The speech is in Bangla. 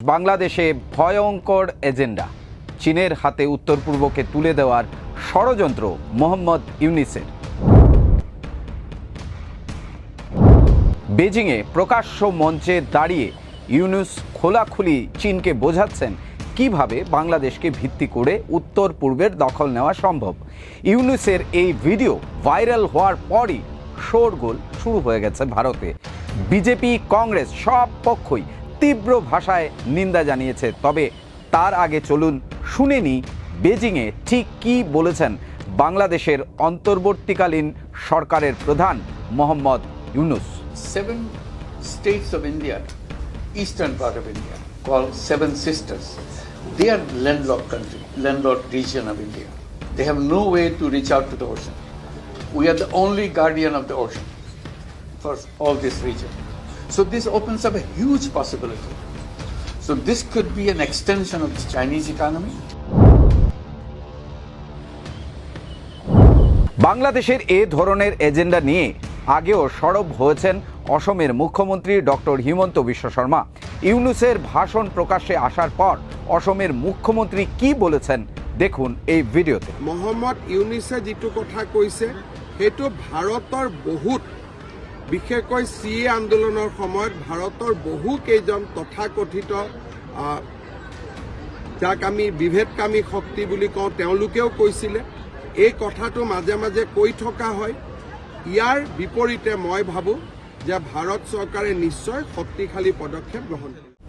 বাংলাদেশে ভয়ঙ্কর এজেন্ডা। চীনের হাতে উত্তর পূর্বকে তুলে দেওয়ার ষড়যন্ত্র মোহাম্মদ ইউনিসের। বেজিংয়ে প্রকাশ্য মঞ্চে দাঁড়িয়ে ইউনুস খোলাখুলি চীনকে বোঝাচ্ছেন কীভাবে বাংলাদেশকে ভিত্তি করে উত্তর পূর্বের দখল নেওয়া সম্ভব। ইউনুসের এই ভিডিও ভাইরাল হওয়ার পরই শোরগোল শুরু হয়ে গেছে ভারতে। বিজেপি, কংগ্রেস সব পক্ষই তীব্র ভাষায় নিন্দা জানিয়েছে, তবে তার আগে চলুন শুনেনি নি বেজিংয়ে ঠিক কি বলেছেন বাংলাদেশের অন্তর্বর্তীকালীন সরকারের প্রধান Mohammad Yunus. Seven states of India eastern part of India call seven sisters they are landlock country landlock region of India they have no way to reach out to the ocean we are the only guardian of the ocean for all this reason So this opens up a huge possibility. So this could be an extension of the Chinese economy. বাংলাদেশের এ ধরনের এজেন্ডা নিয়ে আগেও সরব হয়েছেন অসমের মুখ্যমন্ত্রী ডক্টর হিমন্ত বিশ্ব শর্মা ইউনুসের ভাষণ প্রকাশ্যে আসার পর অসমের মুখ্যমন্ত্রী কি বলেছেন দেখুন এই ভিডিওতে মহম্মদ ইউনিছে যিটো কথা কৈছে সেইটো ভাৰতৰ বহুত বিশেষকৈ চি এ আন্দোলনৰ সময়ত ভাৰতৰ বহু কেইজন তথাকথিত যাক আমি বিভেদকামী শক্তি বুলি কওঁ, তেওঁলোকেও কৈছিলে। এই কথাটো মাজে মাজে কৈ থকা হয়। ইয়াৰ বিপৰীতে মই ভাবোঁ যে ভাৰত চৰকাৰে নিশ্চয় শক্তিশালী পদক্ষেপ গ্ৰহণ কৰিব।